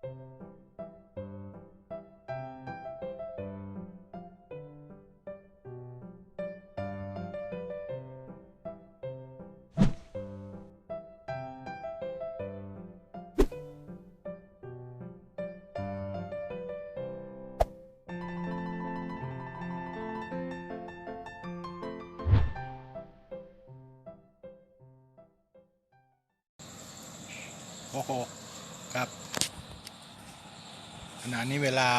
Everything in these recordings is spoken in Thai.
โอ้โหครับ ขณะนี้เวลา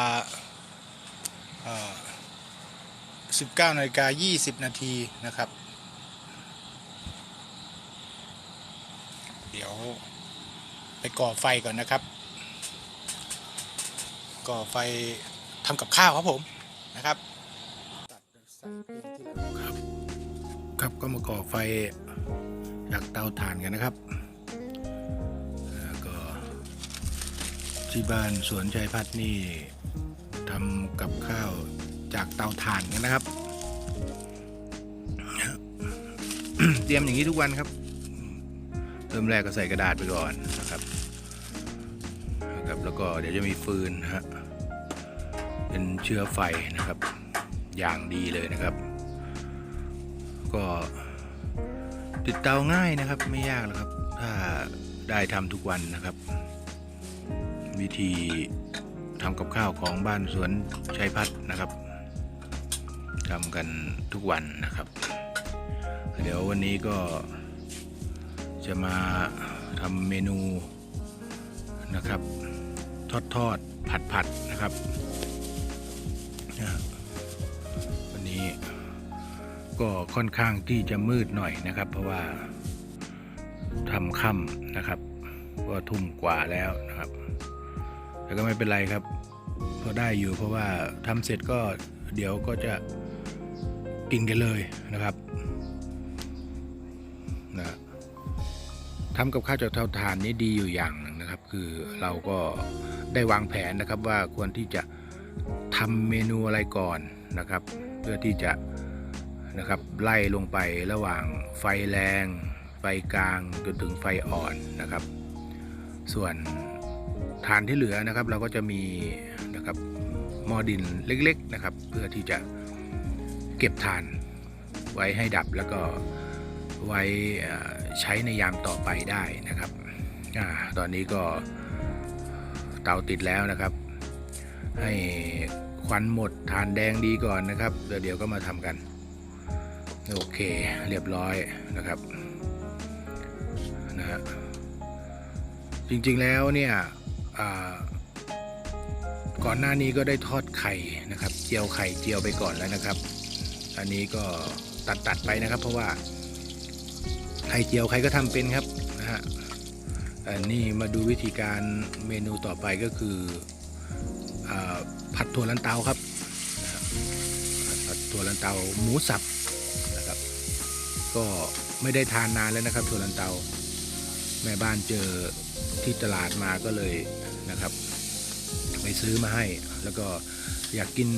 19นาฬิกา20 นาทีนะครับ เดี๋ยวไปก่อไฟก่อนนะครับ ก่อไฟทำกับข้าวครับผมนะครับครับครับก็มาก่อไฟจากเตาถ่านกันนะครับ ที่บ้านสวนชัยพัฒน์นี่ทำกับข้าวจากเตาถ่านกันนะครับ เตรียมอย่างนี้ทุกวันครับ เริ่มแรกก็ใส่กระดาษไปก่อนนะครับนะครับ แล้วก็เดี๋ยวจะมีฟืนนะฮะเป็นเชื้อไฟนะครับ อย่างดีเลยนะครับ ก็ติดเตาง่ายนะครับ ไม่ยากหรอกครับ ถ้าได้ทำทุกวันนะครับ วิธีทำกับข้าวของบ้านสวนชัยพัฒนะครับทำกันทุกวันนะครับ เดี๋ยววันนี้ก็จะมาทำเมนูนะครับ ทอดทอดผัดผัดนะครับ วันนี้ก็ค่อนข้างที่จะมืดหน่อยนะครับ เพราะว่าทำค่ำนะครับ ก็ทุ่มกว่าแล้วนะครับ แต่ก็ไม่เป็นไรครับพอได้อยู่เพราะว่าทำเสร็จก็เดี๋ยวก็จะกินกันเลยนะครับนะทำกับข้าวจากเตาถ่านนี่ดีอยู่อย่างหนึ่งนะครับ คือเราก็ได้วางแผนนะครับว่าควรที่จะทำเมนูอะไรก่อนนะครับ เพื่อที่จะนะครับไล่ลงไประหว่างไฟแรง ไฟกลางจนถึงไฟอ่อนนะครับ ส่วน ฐานที่เหลือนะครับ เราก็จะมีนะครับหม้อดินเล็กๆนะครับ เพื่อที่จะเก็บฐานไว้ให้ดับแล้วก็ไว้ใช้ในยามต่อไปได้นะครับอาตอนนี้ก็เตาติดแล้วนะครับ ให้ควันหมดฐานแดงดีก่อนนะครับเดี๋ยวก็มาทำกันโอเคเรียบร้อยนะครับนะฮะจริงๆแล้วเนี่ย ก่อนหน้านี้ก็ได้ทอดไข่นะครับ เจียวไข่เจียวไปก่อนแล้วนะครับ อันนี้ก็ตัดตัดๆไปนะครับ เพราะว่าไข่เจียวใครก็ทำเป็นครับนะฮะอันนี้มาดูวิธีการเมนูต่อไปก็คืออผัดถั่วลันเตาครับผัดถั่วลันเตาหมูสับนะครับ ก็ไม่ได้ทานนานแล้วนะครับถั่วลันเตาแม่บ้านเจอ ที่ตลาดมาก็เลยนะครับไปซื้อมาให้ แล้วก็อยากกิน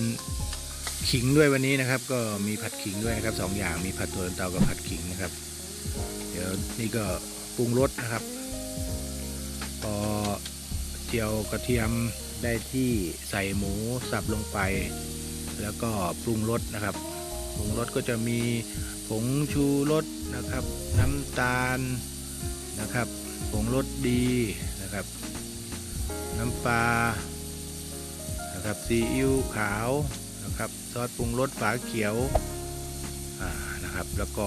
ขิงด้วยวันนี้นะครับ ก็มีผัดขิงด้วยนะครับสองอย่างมีผัดถั่วเตากับผัดขิงนะครับ เดี๋ยวนี่ก็ปรุงรสนะครับ พอเจียวกระเทียมได้ที่ใส่หมูสับลงไป แล้วก็ปรุงรสนะครับผงรสก็จะมีผงชูรสนะครับ น้ำตาลนะครับ ผงรสดีนะครับ น้ำปลานะครับซีอิ๊วขาวนะครับซอสปรุงรสฝาเขียวนะครับแล้วก็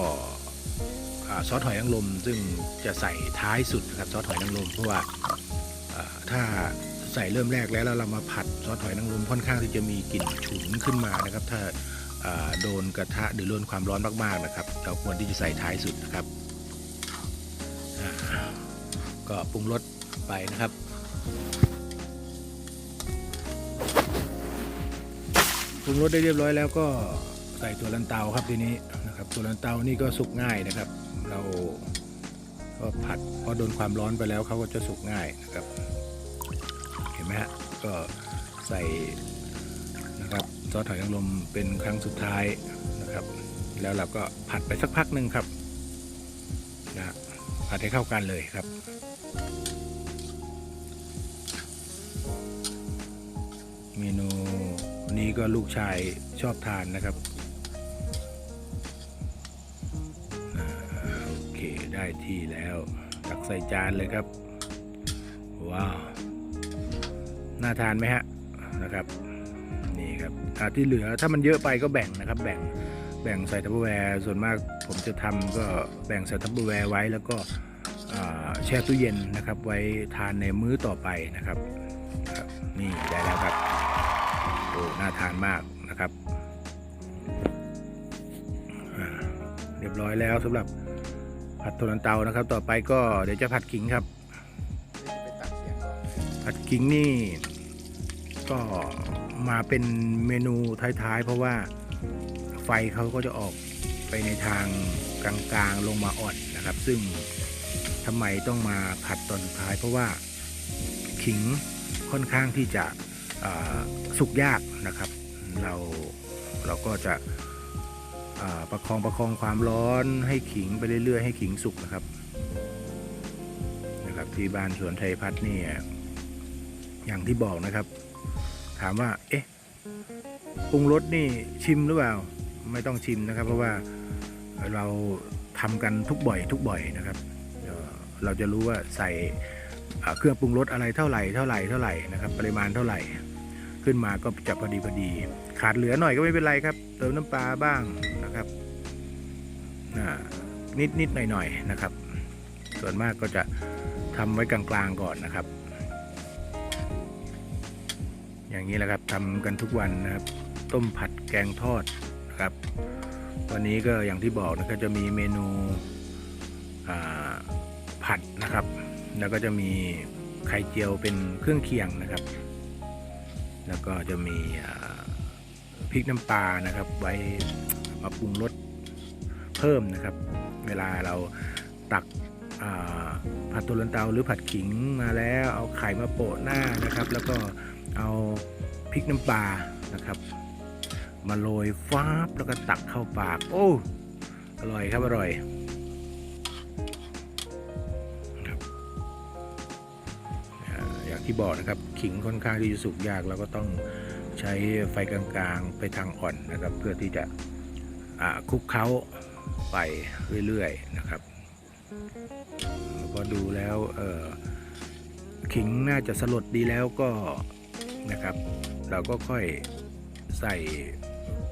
ซอสหอยนางรมซึ่งจะใส่ท้ายสุดนะครับซอสหอยนางรมเพราะว่าถ้าใส่เริ่มแรกแล้วเรามาผัดซอสหอยนางรมค่อนข้างที่จะมีกลิ่นฉุนขึ้นมานะครับ ถ้าโดนกระทะหรือโดนความร้อนมากๆนะครับ เราควรที่จะใส่ท้ายสุดนะครับ ก็ปรุงรสไปนะครับ ปรุงรสได้เรียบร้อยแล้วก็ใส่ตัวลันเตาครับทีนี้นะครับ ตัวลันเตานี่ก็สุกง่ายนะครับ เราก็ผัดพอโดนความร้อนไปแล้วเขาก็จะสุกง่ายนะครับ เห็นไหมฮะก็ใส่นะครับซอสหอยนางรมเป็นครั้งสุดท้ายนะครับ แล้วเราก็ผัดไปสักพักหนึ่งครับนะฮะ ผัดให้เข้ากันเลยครับ เมนูนี้ก็ลูกชายชอบทานนะครับโอเคได้ที่แล้ว ตักใส่จานเลยครับ ว้าว น่าทานไหมฮะนะครับนี่ครับที่เหลือถ้ามันเยอะไปก็แบ่งนะครับ แบ่ง แบ่งใส่ทัพเปอร์แวร์ส่วนมากผมจะทำก็แบ่งใส่ทัพเปอร์แวร์ไว้แล้วก็แช่ตู้เย็นนะครับ ไว้ทานในมื้อต่อไปนะครับนี่ได้แล้วครับโอ้น่าทานมากนะครับเรียบร้อยแล้วสำหรับผัดโทนันเตานะครับ ต่อไปก็เดี๋ยวจะผัดขิงครับผัดขิงนี่ก็มาเป็นเมนูท้ายๆ เพราะว่า ไฟเขาก็จะออกไปในทางกลางๆลงมาอ่อนนะครับ ซึ่งทำไมต้องมาผัดตอนสุดท้าย เพราะว่าขิงค่อนข้างที่จะสุกยากนะครับ เราเราก็จะประคองประคองความร้อนให้ขิงไปเรื่อยๆ ให้ขิงสุกนะครับนะครับที่บ้านสวนไทยพัฒน์เนี่ยอย่างที่บอกนะครับ ถามว่า เอ๊ะปรุงรสนี่ชิมหรือเปล่า ไม่ต้องชิมนะครับ เพราะว่าเราทำกันทุกบ่อยทุกบ่อยนะครับ เราจะรู้ว่าใส่เครื่องปรุงรสอะไรเท่าไหร่เท่าไหร่เท่าไหร่นะครับ ปริมาณเท่าไหร่ ขึ้นมาก็จะพอดีพอดี ขาดเหลือหน่อยก็ไม่เป็นไรครับ เติมน้ำปลาบ้างนะครับนิดนิดหน่อยหน่อยนะครับ ส่วนมากก็จะทำไว้กลางๆก่อนนะครับ อย่างนี้แหละครับทำกันทุกวันนะครับ ต้มผัดแกงทอด นะครับ วันนี้ก็อย่างที่บอกนะครับจะมีเมนูผัดนะครับ แล้วก็จะมีไข่เจียวเป็นเครื่องเคียงนะครับ แล้วก็จะมีพริกน้ำปลานะครับ ไว้มาปรุงรสเพิ่มนะครับ เวลาเราตักผัดตัวลันเตาหรือผัดขิงมาแล้วเอาไข่มาโปะหน้านะครับ แล้วก็เอาพริกน้ำปลานะครับ มาโรยฟ้าบแล้วก็ตักเข้าปาก โอ้อร่อยครับอร่อยครับอย่างที่บอกนะครับขิงค่อนข้างที่จะสุกยากเราก็ต้องใช้ไฟกลางๆไปทางอ่อนนะครับ เพื่อที่จะคลุกเคล้าไปเรื่อยๆนะครับแล้วก็ดูแล้วเออขิงน่าจะสลดดีแล้วก็นะครับ เราก็ค่อยใส่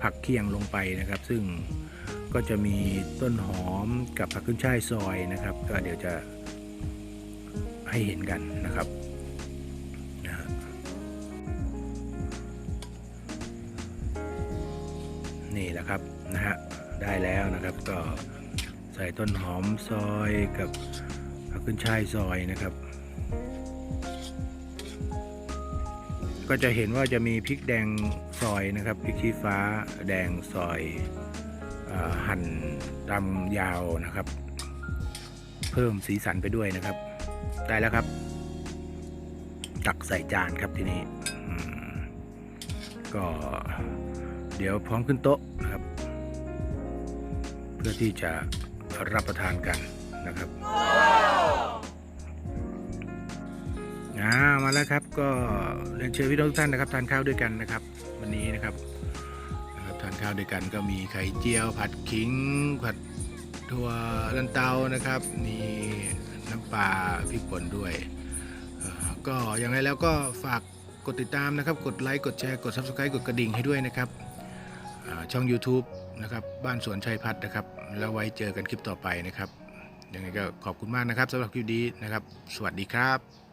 ผักเคียงลงไปนะครับ ซึ่งก็จะมีต้นหอมกับผักขึ้นช่ายซอยนะครับ ก็เดี๋ยวจะให้เห็นกันนะครับนี่แหละครับนะฮะได้แล้วนะครับก็ใส่ต้นหอมซอยกับผักขึ้นช่ายซอยนะครับ ก็จะเห็นว่าจะมีพริกแดง อยนะครับพริกชี้ฟ้าแดงซอยอหั่นตำยาวนะครับ เพิ่มสีสันไปด้วยนะครับ ได้แล้วครับ ตักใส่จานครับทีนี้ก็เดี๋ยวพร้อมขึ้นโต๊ะนะครับ เพื่อที่จะรับประทานกันนะครับ อ่ามาแล้วครับก็เรียนเชิญพี่น้องทุกท่านนะครับทานข้าวด้วยกันนะครับ วันนี้นะครับนะครับทานข้าวด้วยกันก็มีไข่เจียว ผัดขิง ผัดถั่วลันเตานะครับ มีน้ำปลาพริกป่นด้วย ก็อย่างไรแล้วก็ฝากกดติดตามนะครับ กดไลค์กดแชร์กด subscribe กดกระดิ่งให้ด้วยนะครับช่อง YouTube นะครับบ้านสวนชัยพัฒน์นะครับ แล้วไว้เจอกันคลิปต่อไปนะครับยังไงก็ขอบคุณมากนะครับสำหรับคลิปนี้นะครับ สวัสดีครับ